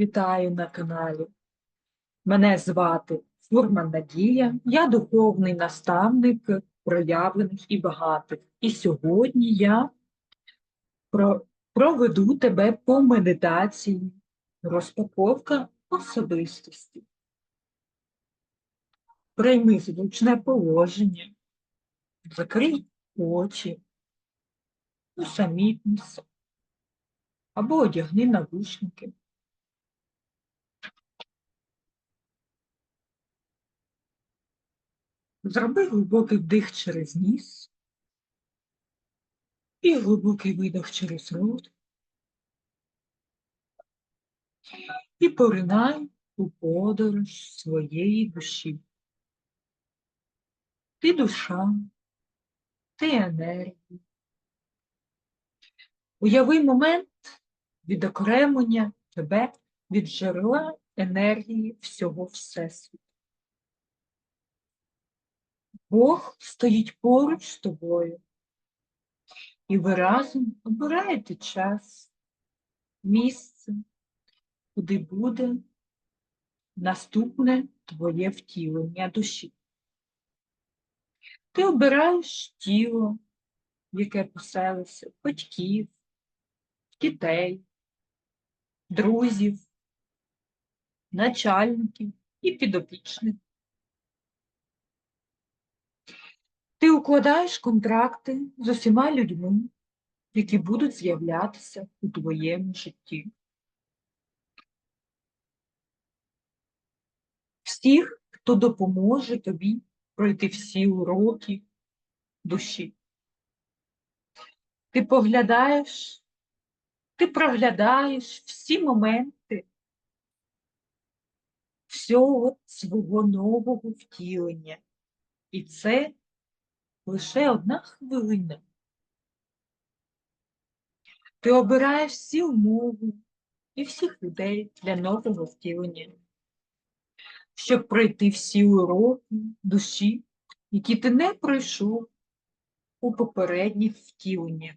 Вітаю на каналі. Мене звати Фурман Надія, я духовний наставник проявлених і багатих. І сьогодні я про- проведу тебе по медитації розпаковка особистості. Прийми зручне положення, закрий очі, усамітнися або одягни навушники. Зроби глибокий вдих через ніс і глибокий видох через рот. І поринай у подорож своєї душі. Ти душа, ти енергія. Уяви момент відокремлення тебе від джерела енергії всього Всесвіту. Бог стоїть поруч з тобою, і ви разом обираєте час, місце, куди буде наступне твоє втілення душі. Ти обираєш тіло, в яке поселися, батьків, дітей, друзів, начальників і підопічних. Ти укладаєш контракти з усіма людьми, які будуть з'являтися у твоєму житті. Всіх, хто допоможе тобі пройти всі уроки душі. Ти поглядаєш, ти проглядаєш всі моменти всього свого нового втілення. І це лише одна хвилина. Ти обираєш всі умови і всіх людей для нового втілення, щоб пройти всі уроки душі, які ти не пройшов у попередніх втіленнях.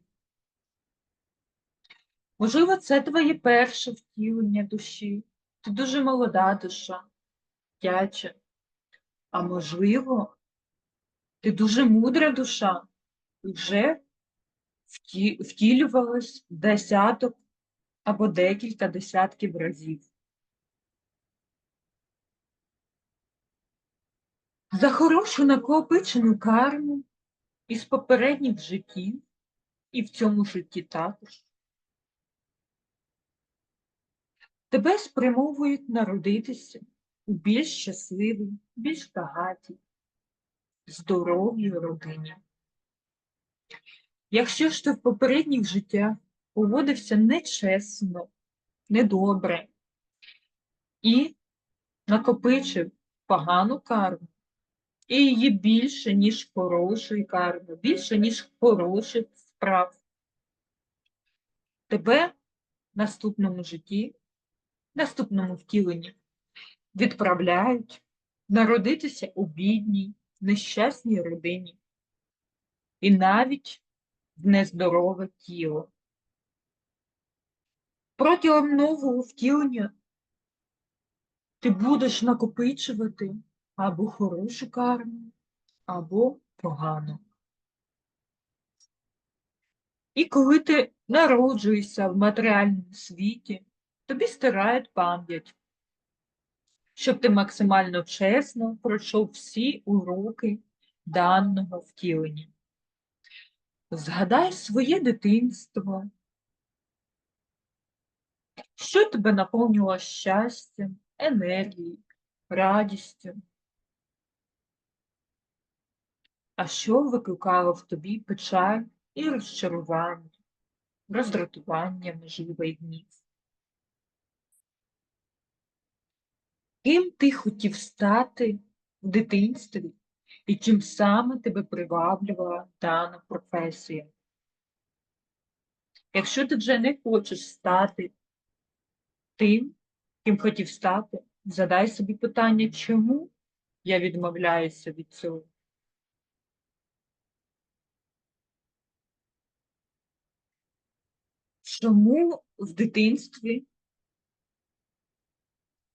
Можливо, це твоє перше втілення душі. Ти дуже молода душа, дяча. А можливо, ти дуже мудра душа, вже вті- втілювалась десяток або декілька десятків разів. За хорошу накопичену карму із попередніх життів, і в цьому житті також. Тебе спрямовують народитися у більш щасливій, більш багатій, здоровій родині. Якщо ж ти в попередніх життях поводився нечесно, недобре і накопичив погану карму, і її більше, ніж хорошої карми, більше, ніж хороших справ, тебе в наступному житті, в наступному втіленні відправляють народитися у бідній, нещасній родині і навіть в нездорове тіло. Протягом нового втілення ти будеш накопичувати або хорошу карму, або погану. І коли ти народжуєшся в матеріальному світі, тобі стирають пам'ять, щоб ти максимально чесно пройшов всі уроки даного втілення. Згадай своє дитинство, що тебе наповнювало щастям, енергією, радістю, а що викликало в тобі печаль і розчарування, роздратування, можливо, і гнів. Ким ти хотів стати в дитинстві і чим саме тебе приваблювала дана професія? Якщо ти вже не хочеш стати тим, ким хотів стати, задай собі питання, чому я відмовляюся від цього? Чому в дитинстві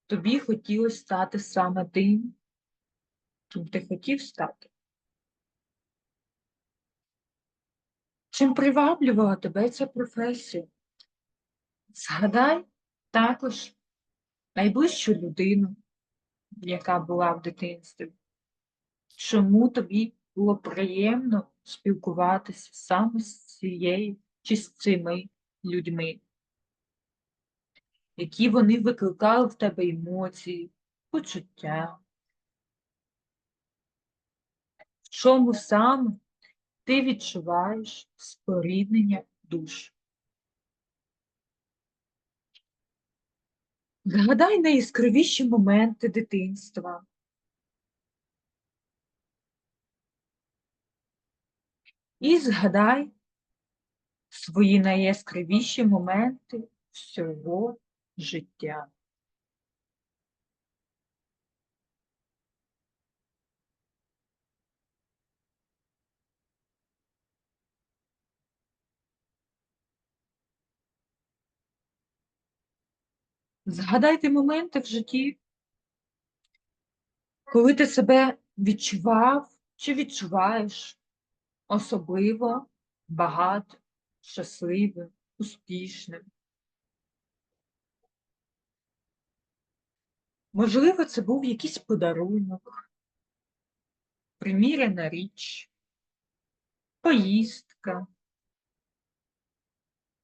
тобі хотілося стати саме тим, ким ти хотів стати? Чим приваблювала тебе ця професія? Згадай також найближчу людину, яка була в дитинстві. Чому тобі було приємно спілкуватися саме з цією чи з цими людьми? Які вони викликали в тебе емоції, почуття? В чому саме ти відчуваєш споріднення душ? Згадай найяскравіші моменти дитинства. І згадай свої найяскравіші моменти всього життя. Згадайте моменти в житті, коли ти себе відчував чи відчуваєш особливо багато, щасливим, успішним. Можливо, це був якийсь подарунок, приміряна річ, поїздка,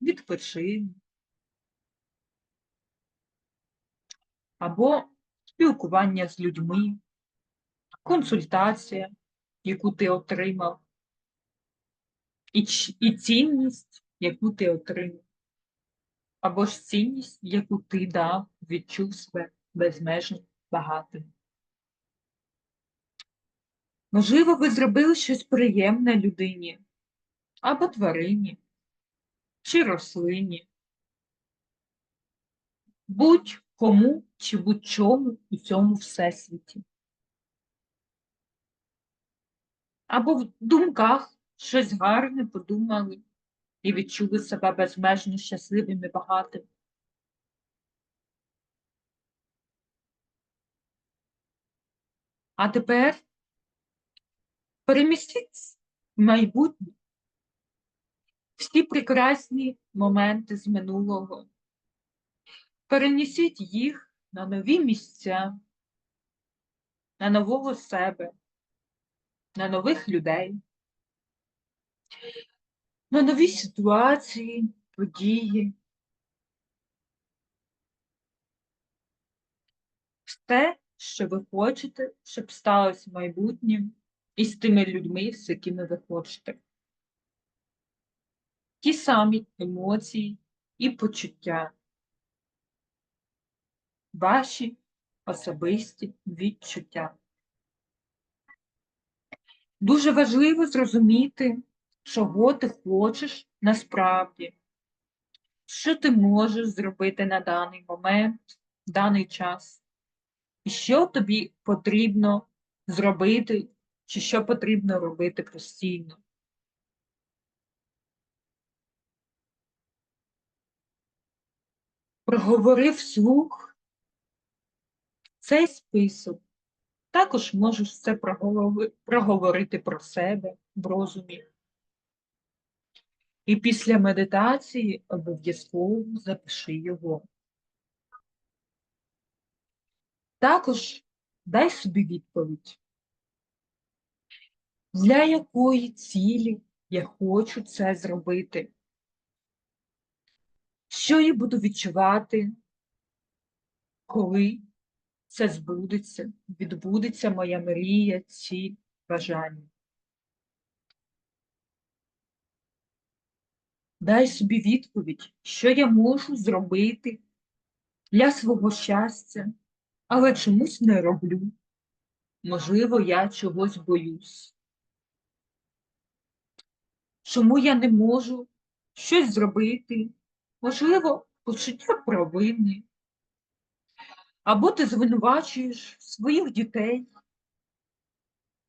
відпочинок або спілкування з людьми, консультація, яку ти отримав, і, і цінність, яку ти отримав, або ж цінність, яку ти дав, відчув себе безмежно багатим. Можливо, ви зробили щось приємне людині або тварині, чи рослині, будь-кому чи будь-чому у цьому всесвіті. Або в думках щось гарне подумали і відчули себе безмежно щасливим і багатим. А тепер перемістіть майбутнє всі прекрасні моменти з минулого. Перенесіть їх на нові місця, на нового себе, на нових людей, на нові ситуації, події. Все, що ви хочете, щоб сталося в майбутнім із тими людьми, з якими ви хочете. Ті самі емоції і почуття. Ваші особисті відчуття. Дуже важливо зрозуміти, чого ти хочеш насправді, що ти можеш зробити на даний момент, в даний час, що тобі потрібно зробити, чи що потрібно робити постійно. Проговорив вслух цей список. Також можеш все проговорити про себе в розумі. І після медитації обов'язково запиши його. Також дай собі відповідь, для якої цілі я хочу це зробити. Що я буду відчувати, коли це збудеться, відбудеться моя мрія, ціль, бажання. Дай собі відповідь, що я можу зробити для свого щастя, але чомусь не роблю. Можливо, я чогось боюсь. Чому я не можу щось зробити? Можливо, почуття провини. Або ти звинувачуєш своїх дітей,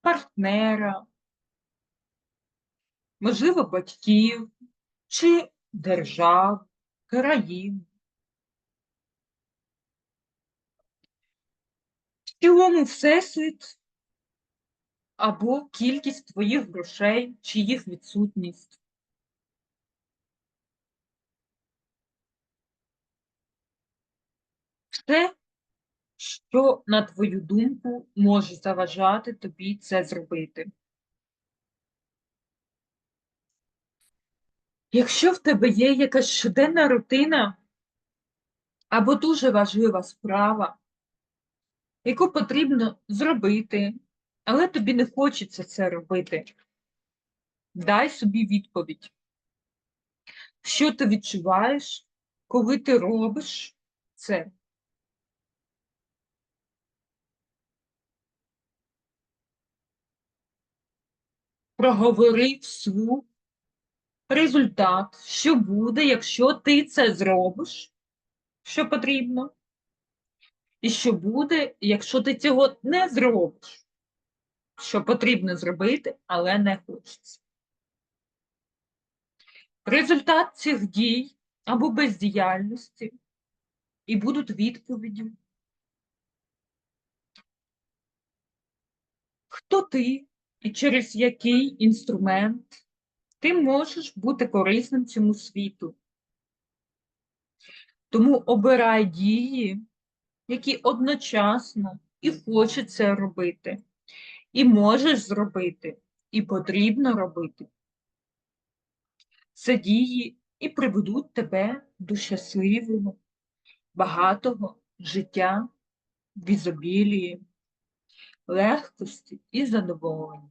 партнера, можливо, батьків чи держав, країн. Цілому всесвіт або кількість твоїх грошей чи їх відсутність. Все, що, на твою думку, може заважати тобі це зробити. Якщо в тебе є якась щоденна рутина або дуже важлива справа, яку потрібно зробити, але тобі не хочеться це робити, дай собі відповідь. Що ти відчуваєш, коли ти робиш це? Проговори вслух результат, що буде, якщо ти це зробиш, що потрібно, і що буде, якщо ти цього не зробиш, що потрібно зробити, але не хочеться. Результат цих дій або бездіяльності і будуть відповіді. Хто ти і через який інструмент ти можеш бути корисним цьому світу? Тому обирай дії, які одночасно і хочеться робити, і можеш зробити, і потрібно робити. Це дії і приведуть тебе до щасливого, багатого життя в ізобілії, легкості і задоволення.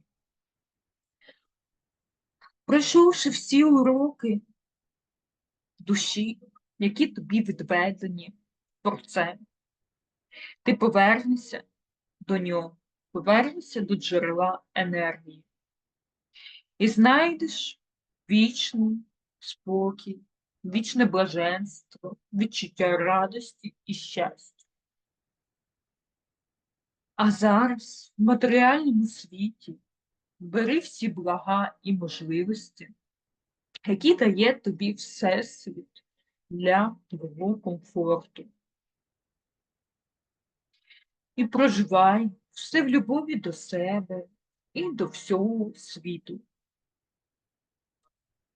Пройшовши всі уроки душі, які тобі відведені про це, ти повернешся до нього, повернешся до джерела енергії і знайдеш вічний спокій, вічне блаженство, відчуття радості і щастя. А зараз в матеріальному світі бери всі блага і можливості, які дає тобі Всесвіт для твого комфорту. І проживай все в любові до себе і до всього світу.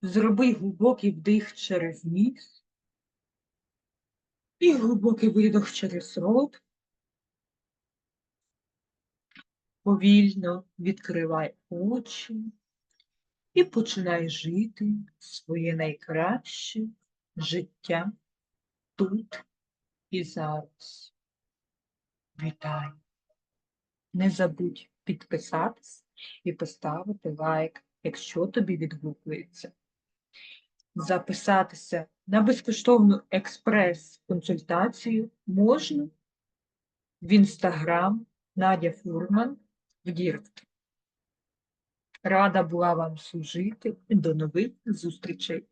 Зроби глибокий вдих через ніс і глибокий видох через рот. Повільно відкривай очі і починай жити своє найкраще життя тут і зараз. Вітаю! Не забудь підписатись і поставити лайк, якщо тобі відгукується. Записатися на безкоштовну експрес-консультацію можна в інстаграм Надя Фурман в Дірект. Рада була вам служити. До нових зустрічей!